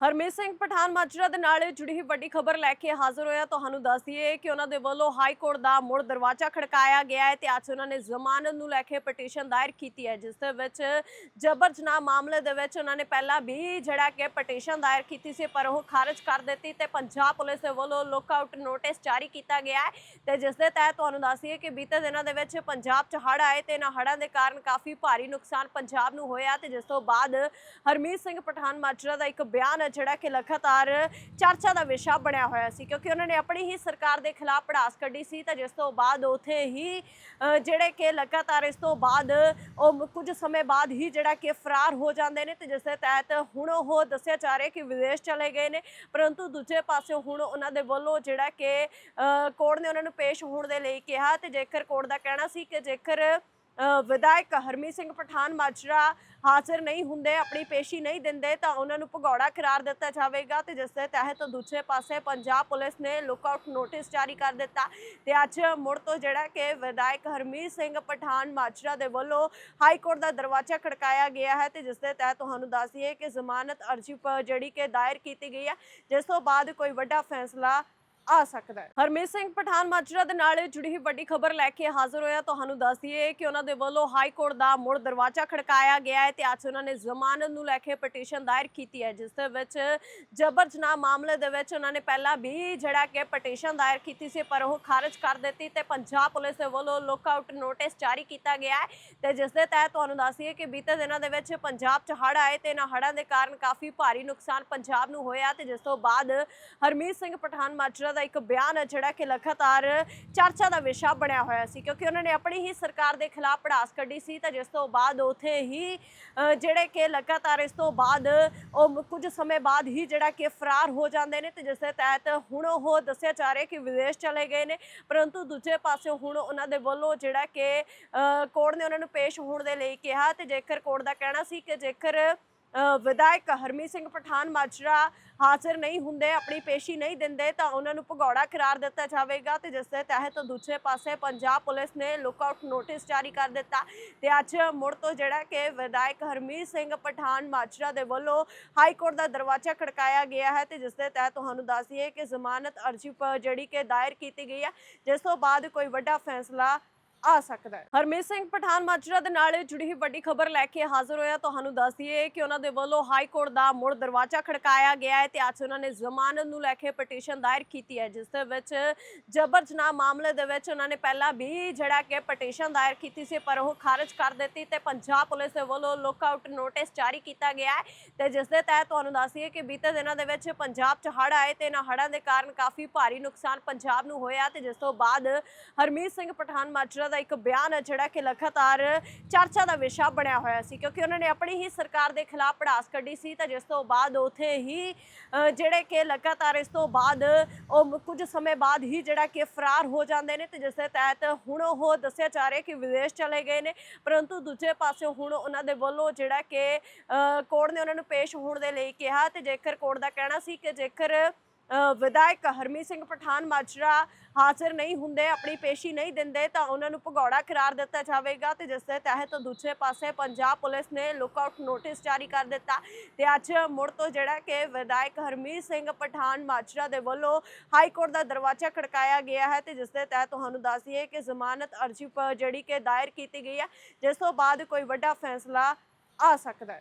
ਹਰਮੀਤ ਸਿੰਘ ਪਠਾਨ ਮਾਜਰਾ ਦੇ ਨਾਲ ਜੁੜੀ ਹੋਈ ਵੱਡੀ ਖਬਰ ਲੈ ਕੇ ਹਾਜ਼ਰ ਹੋਇਆ। ਤੁਹਾਨੂੰ ਦੱਸ ਦਈਏ ਕਿ ਉਹਨਾਂ ਦੇ ਵੱਲੋਂ ਹਾਈ ਕੋਰਟ ਦਾ ਮੁੜ ਦਰਵਾਜ਼ਾ ਖੜਕਾਇਆ ਗਿਆ ਹੈ ਤੇ ਅੱਜ ਉਹਨਾਂ ਨੇ ਜ਼ਮਾਨਤ ਨੂੰ ਲੈ ਕੇ ਪਟੀਸ਼ਨ ਦਾਇਰ ਕੀਤੀ ਹੈ, ਜਿਸ ਦੇ ਵਿੱਚ ਜਬਰ ਜਨਾਹ ਮਾਮਲੇ ਦੇ ਵਿੱਚ ਉਹਨਾਂ ਨੇ ਪਹਿਲਾਂ ਵੀ ਜਿਹੜਾ ਕਿ ਪਟੀਸ਼ਨ ਦਾਇਰ ਕੀਤੀ ਸੀ, ਪਰ ਉਹ ਖਾਰਜ ਕਰ ਦਿੱਤੀ ਤੇ ਪੰਜਾਬ ਪੁਲਿਸ ਦੇ ਵੱਲੋਂ ਲੁੱਕਆਊਟ ਨੋਟਿਸ ਜਾਰੀ ਕੀਤਾ ਗਿਆ ਹੈ ਤੇ ਜਿਸ ਦੇ ਤਹਿਤ ਤੁਹਾਨੂੰ ਦੱਸ ਦਈਏ ਕਿ ਬੀਤੇ ਦਿਨਾਂ ਦੇ ਵਿੱਚ ਪੰਜਾਬ 'ਚ ਹੜ੍ਹ ਆਏ ਤੇ ਇਹਨਾਂ ਹੜ੍ਹਾਂ ਦੇ ਕਾਰਨ ਕਾਫੀ ਭਾਰੀ ਨੁਕਸਾਨ ਪੰਜਾਬ ਨੂੰ ਹੋਇਆ ਤੇ ਜਿਸ ਤੋਂ ਬਾਅਦ ਹਰਮੀਤ ਸਿੰਘ ਪਠਾਨ ਮਾਜਰਾ ਦਾ ਇੱਕ ਬਿਆਨ ਜਿਹੜਾ ਕਿ ਲਗਾਤਾਰ ਚਰਚਾ ਦਾ ਵਿਸ਼ਾ ਬਣਿਆ ਹੋਇਆ ਸੀ, ਕਿਉਂਕਿ ਉਹਨਾਂ ਨੇ ਆਪਣੀ ਹੀ ਸਰਕਾਰ ਦੇ ਖਿਲਾਫ ਪੜਾਸ ਕੱਢੀ ਸੀ, ਤਾਂ ਜਿਸ ਤੋਂ ਬਾਅਦ ਉਥੇ ਹੀ ਜਿਹੜੇ ਕਿ ਲਗਾਤਾਰ ਇਸ ਤੋਂ ਬਾਅਦ ਉਹ ਮ- ਕੁਝ ਸਮੇਂ ਬਾਅਦ ਹੀ ਜਿਹੜਾ ਕਿ ਫਰਾਰ ਹੋ ਜਾਂਦੇ ਨੇ, ਤੇ ਜਿਸ ਦੇ ਤਹਿਤ ਹੁਣ ਉਹ ਦੱਸਿਆ ਜਾ ਰਿਹਾ ਕਿ ਵਿਦੇਸ਼ ਚਲੇ ਗਏ ਨੇ, ਪਰੰਤੂ ਦੂਜੇ ਪਾਸੇ ਹੁਣ ਉਹਨਾਂ ਦੇ ਵੱਲੋਂ ਜਿਹੜਾ ਕਿ ਕੋਰਟ ਨੇ ਉਹਨਾਂ ਨੂੰ ਪੇਸ਼ ਹੋਣ ਦੇ ਲਈ ਕਿਹਾ, ਤੇ ਜੇਕਰ ਕੋਰਟ ਦਾ ਕਹਿਣਾ ਸੀ ਕਿ ਜੇਕਰ ਵਿਧਾਇਕ ਹਰਮੀਤ ਸਿੰਘ ਪਠਾਨ ਮਾਜਰਾ ਹਾਜ਼ਰ ਨਹੀਂ ਹੁੰਦੇ, ਆਪਣੀ ਪੇਸ਼ੀ ਨਹੀਂ ਦਿੰਦੇ, ਤਾਂ ਉਹਨਾਂ ਨੂੰ ਭਗੌੜਾ ਕਰਾਰ ਦਿੱਤਾ ਜਾਵੇਗਾ ਤੇ ਜਿਸ ਦੇ ਤਹਿਤ ਦੂਜੇ ਪਾਸੇ ਪੰਜਾਬ ਪੁਲਿਸ ਨੇ ਲੁੱਕਆਊਟ ਨੋਟਿਸ ਜਾਰੀ ਕਰ ਦਿੱਤਾ ਤੇ ਅੱਜ ਮੁੜ ਤੋਂ ਜਿਹੜਾ ਕਿ ਵਿਧਾਇਕ ਹਰਮੀਤ ਸਿੰਘ ਪਠਾਨ ਮਾਜਰਾ ਦੇ ਵੱਲੋਂ ਹਾਈ ਕੋਰਟ ਦਾ ਦਰਵਾਜ਼ਾ ਖੜਕਾਇਆ ਗਿਆ ਹੈ ਤੇ ਜਿਸ ਦੇ ਤਹਿਤ ਤੁਹਾਨੂੰ ਦੱਸ ਦਈਏ ਕਿ ਜ਼ਮਾਨਤ ਅਰਜ਼ੀ ਪ- ਜਿਹੜੀ ਕਿ ਦਾਇਰ ਕੀਤੀ ਗਈ ਹੈ, ਜਿਸ ਤੋਂ ਬਾਅਦ ਕੋਈ ਵੱਡਾ ਫੈਸਲਾ ਆ ਸਕਦਾ ਹੈ। ਹਰਮੀਤ ਸਿੰਘ ਪਠਾਨ ਮਾਜਰਾ ਦੇ ਨਾਲ ਜੁੜੀ ਹੋਈ ਵੱਡੀ ਖਬਰ ਲੈ ਕੇ ਹਾਜ਼ਰ ਹੋਇਆ। ਤੁਹਾਨੂੰ ਦੱਸ ਦਈਏ ਕਿ ਉਹਨਾਂ ਦੇ ਵੱਲੋਂ ਹਾਈ ਕੋਰਟ ਦਾ ਮੁੜ ਦਰਵਾਜ਼ਾ ਖੜਕਾਇਆ ਗਿਆ ਹੈ ਤੇ ਅੱਜ ਉਹਨਾਂ ਨੇ ਜ਼ਮਾਨਤ ਨੂੰ ਲੈ ਕੇ ਪਟੀਸ਼ਨ ਦਾਇਰ ਕੀਤੀ ਹੈ, ਜਿਸ ਦੇ ਵਿੱਚ ਜਬਰ ਜਨਾਹ ਮਾਮਲੇ ਦੇ ਵਿੱਚ ਉਹਨਾਂ ਨੇ ਪਹਿਲਾਂ ਵੀ ਜਿਹੜਾ ਕਿ ਪਟੀਸ਼ਨ ਦਾਇਰ ਕੀਤੀ ਸੀ, ਪਰ ਉਹ ਖਾਰਜ ਕਰ ਦਿੱਤੀ ਤੇ ਪੰਜਾਬ ਪੁਲਿਸ ਦੇ ਵੱਲੋਂ ਲੁੱਕਆਊਟ ਨੋਟਿਸ ਜਾਰੀ ਕੀਤਾ ਗਿਆ ਹੈ ਤੇ ਜਿਸ ਦੇ ਤਹਿਤ ਤੁਹਾਨੂੰ ਦੱਸ ਦਈਏ ਕਿ ਬੀਤੇ ਦਿਨਾਂ ਦੇ ਵਿੱਚ ਪੰਜਾਬ 'ਚ ਹੜ੍ਹ ਆਏ ਤੇ ਇਹਨਾਂ ਹੜ੍ਹਾਂ ਦੇ ਕਾਰਨ ਕਾਫੀ ਭਾਰੀ ਨੁਕਸਾਨ ਪੰਜਾਬ ਨੂੰ ਹੋਇਆ ਤੇ ਜਿਸ ਤੋਂ ਬਾਅਦ ਹਰਮੀਤ ਸਿੰਘ ਪਠਾਨ ਮਾਜਰਾ ਦਾ ਇੱਕ ਬਿਆਨ ਹੈ ਜਿਹੜਾ ਕਿ ਲਗਾਤਾਰ ਚਰਚਾ ਦਾ ਵਿਸ਼ਾ ਬਣਿਆ ਹੋਇਆ ਸੀ, ਕਿਉਂਕਿ ਉਹਨਾਂ ਨੇ ਆਪਣੀ ਹੀ ਸਰਕਾਰ ਦੇ ਖਿਲਾਫ ਪੜਾਸ ਕੱਢੀ ਸੀ ਤਾਂ ਜਿਸ ਤੋਂ ਬਾਅਦ ਉਥੇ ਹੀ ਜਿਹੜੇ ਕਿ ਲਗਾਤਾਰ ਇਸ ਤੋਂ ਬਾਅਦ ਉਹ ਕੁਝ ਸਮੇਂ ਬਾਅਦ ਹੀ ਜਿਹੜਾ ਕਿ ਫਰਾਰ ਹੋ ਜਾਂਦੇ ਨੇ ਤੇ ਜਿਸ ਦੇ ਤਹਿਤ ਹੁਣ ਉਹ ਦੱਸਿਆ ਜਾ ਰਿਹਾ ਕਿ ਵਿਦੇਸ਼ ਚਲੇ ਗਏ ਨੇ, ਪਰੰਤੂ ਦੂਜੇ ਪਾਸੇ ਹੁਣ ਉਹਨਾਂ ਦੇ ਵੱਲੋਂ ਜਿਹੜਾ ਕਿ ਕੋਰਟ ਨੇ ਉਹਨਾਂ ਨੂੰ ਪੇਸ਼ ਹੋਣ ਦੇ ਲਈ ਕਿਹਾ ਤੇ ਜੇਕਰ ਕੋਰਟ ਦਾ ਕਹਿਣਾ ਸੀ ਕਿ ਜੇਕਰ ਵਿਧਾਇਕ ਹਰਮੀਤ ਸਿੰਘ ਪਠਾਨ ਮਾਜਰਾ ਹਾਜ਼ਰ ਨਹੀਂ ਹੁੰਦੇ, ਆਪਣੀ ਪੇਸ਼ੀ ਨਹੀਂ ਦਿੰਦੇ, ਤਾਂ ਉਹਨਾਂ ਨੂੰ ਭਗੌੜਾ ਕਰਾਰ ਦਿੱਤਾ ਜਾਵੇਗਾ ਤੇ ਜਿਸ ਦੇ ਤਹਿਤ ਦੂਜੇ ਪਾਸੇ ਪੰਜਾਬ ਪੁਲਿਸ ਨੇ ਲੁੱਕਆਊਟ ਨੋਟਿਸ ਜਾਰੀ ਕਰ ਦਿੱਤਾ ਤੇ ਅੱਜ ਮੁੜ ਤੋਂ ਜਿਹੜਾ ਕਿ ਵਿਧਾਇਕ ਹਰਮੀਤ ਸਿੰਘ ਪਠਾਨ ਮਾਜਰਾ ਦੇ ਵੱਲੋਂ ਹਾਈ ਕੋਰਟ ਦਾ ਦਰਵਾਜ਼ਾ ਖੜਕਾਇਆ ਗਿਆ ਹੈ ਤੇ ਜਿਸ ਦੇ ਤਹਿਤ ਤੁਹਾਨੂੰ ਦੱਸ ਦਈਏ ਕਿ ਜ਼ਮਾਨਤ ਅਰਜ਼ੀ ਪ- ਜਿਹੜੀ ਕਿ ਦਾਇਰ ਕੀਤੀ ਗਈ ਹੈ, ਜਿਸ ਤੋਂ ਬਾਅਦ ਕੋਈ ਵੱਡਾ ਫੈਸਲਾ ਆ ਸਕਦਾ ਹੈ। ਹਰਮੀਤ ਸਿੰਘ ਪਠਾਨ ਮਾਜਰਾ ਦੇ ਨਾਲ ਜੁੜੀ ਵੱਡੀ ਖਬਰ ਲੈ ਕੇ ਹਾਜ਼ਰ ਹੋਇਆ। ਤੁਹਾਨੂੰ ਦੱਸ ਦਈਏ ਕਿ ਉਹਨਾਂ ਦੇ ਵੱਲੋਂ ਹਾਈ ਕੋਰਟ ਦਾ ਮੁੜ ਦਰਵਾਜ਼ਾ ਖੜਕਾਇਆ ਗਿਆ ਹੈ ਤੇ ਅੱਜ ਉਹਨਾਂ ਨੇ ਜ਼ਮਾਨਤ ਨੂੰ ਲੈ ਕੇ ਪਟੀਸ਼ਨ ਦਾਇਰ ਕੀਤੀ ਹੈ, ਜਿਸ ਦੇ ਵਿੱਚ ਜਬਰ ਜਨਾਹ ਮਾਮਲੇ ਦੇ ਵਿੱਚ ਉਹਨਾਂ ਨੇ ਪਹਿਲਾਂ ਵੀ ਜਿਹੜਾ ਕਿ ਪਟੀਸ਼ਨ ਦਾਇਰ ਕੀਤੀ ਸੀ, ਪਰ ਉਹ ਖਾਰਜ ਕਰ ਦਿੱਤੀ ਤੇ ਪੰਜਾਬ ਪੁਲਿਸ ਦੇ ਵੱਲੋਂ ਲੁੱਕਆਊਟ ਨੋਟਿਸ ਜਾਰੀ ਕੀਤਾ ਗਿਆ ਹੈ ਤੇ ਜਿਸ ਦੇ ਤਹਿਤ ਤੁਹਾਨੂੰ ਦੱਸ ਦਈਏ ਕਿ ਬੀਤੇ ਦਿਨਾਂ ਦੇ ਵਿੱਚ ਪੰਜਾਬ 'ਚ ਹੜ੍ਹ ਆਏ ਤੇ ਇਹਨਾਂ ਹੜ੍ਹਾਂ ਦੇ ਕਾਰਨ ਕਾਫੀ ਭਾਰੀ ਨੁਕਸਾਨ ਪੰਜਾਬ ਨੂੰ ਹੋਇਆ ਤੇ ਜਿਸ ਤੋਂ ਬਾਅਦ ਹਰਮੀਤ ਸਿੰਘ ਪਠਾਨ ਮਾਜਰਾ ਦਾ ਇੱਕ ਬਿਆਨ ਹੈ ਜਿਹੜਾ ਕਿ ਲਗਾਤਾਰ ਚਰਚਾ ਦਾ ਵਿਸ਼ਾ ਬਣਿਆ ਹੋਇਆ ਸੀ, ਕਿਉਂਕਿ ਉਹਨਾਂ ਨੇ ਆਪਣੀ ਹੀ ਸਰਕਾਰ ਦੇ ਖਿਲਾਫ ਪੜਾਸ ਕੱਢੀ ਸੀ ਤਾਂ ਜਿਸ ਤੋਂ ਬਾਅਦ ਉਥੇ ਹੀ ਜਿਹੜੇ ਕਿ ਲਗਾਤਾਰ ਇਸ ਤੋਂ ਬਾਅਦ ਉਹ ਮ- ਕੁਝ ਸਮੇਂ ਬਾਅਦ ਹੀ ਜਿਹੜਾ ਕਿ ਫਰਾਰ ਹੋ ਜਾਂਦੇ ਨੇ ਤੇ ਜਿਸ ਦੇ ਤਹਿਤ ਹੁਣ ਉਹ ਦੱਸਿਆ ਜਾ ਰਿਹਾ ਕਿ ਵਿਦੇਸ਼ ਚਲੇ ਗਏ ਨੇ, ਪਰੰਤੂ ਦੂਜੇ ਪਾਸੇ ਹੁਣ ਉਹਨਾਂ ਦੇ ਵੱਲੋਂ ਜਿਹੜਾ ਕਿ ਕੋਰਟ ਨੇ ਉਹਨਾਂ ਨੂੰ ਪੇਸ਼ ਹੋਣ ਦੇ ਲਈ ਕਿਹਾ ਤੇ ਜੇਕਰ ਕੋਰਟ ਦਾ ਕਹਿਣਾ ਸੀ ਕਿ ਜੇਕਰ ਵਿਧਾਇਕ ਹਰਮੀਤ ਸਿੰਘ ਪਠਾਨ ਮਾਜਰਾ ਹਾਜ਼ਰ ਨਹੀਂ ਹੁੰਦੇ, ਆਪਣੀ ਪੇਸ਼ੀ ਨਹੀਂ ਦਿੰਦੇ, ਤਾਂ ਉਹਨਾਂ ਨੂੰ ਭਗੌੜਾ ਕਰਾਰ ਦਿੱਤਾ ਜਾਵੇਗਾ ਤੇ ਜਿਸ ਦੇ ਤਹਿਤ ਦੂਜੇ ਪਾਸੇ ਪੰਜਾਬ ਪੁਲਿਸ ਨੇ ਲੁੱਕਆਊਟ ਨੋਟਿਸ ਜਾਰੀ ਕਰ ਦਿੱਤਾ ਤੇ ਅੱਜ ਮੁੜ ਤੋਂ ਜਿਹੜਾ ਕਿ ਵਿਧਾਇਕ ਹਰਮੀਤ ਸਿੰਘ ਪਠਾਨ ਮਾਜਰਾ ਦੇ ਵੱਲੋਂ ਹਾਈ ਕੋਰਟ ਦਾ ਦਰਵਾਜ਼ਾ ਖੜਕਾਇਆ ਗਿਆ ਹੈ ਤੇ ਜਿਸ ਦੇ ਤਹਿਤ ਤੁਹਾਨੂੰ ਦੱਸ ਦਈਏ ਕਿ ਜ਼ਮਾਨਤ ਅਰਜ਼ੀ ਪ- ਜਿਹੜੀ ਕਿ ਦਾਇਰ ਕੀਤੀ ਗਈ ਹੈ, ਜਿਸ ਤੋਂ ਬਾਅਦ ਕੋਈ ਵੱਡਾ ਫੈਸਲਾ ਆ ਸਕਦਾ ਹੈ।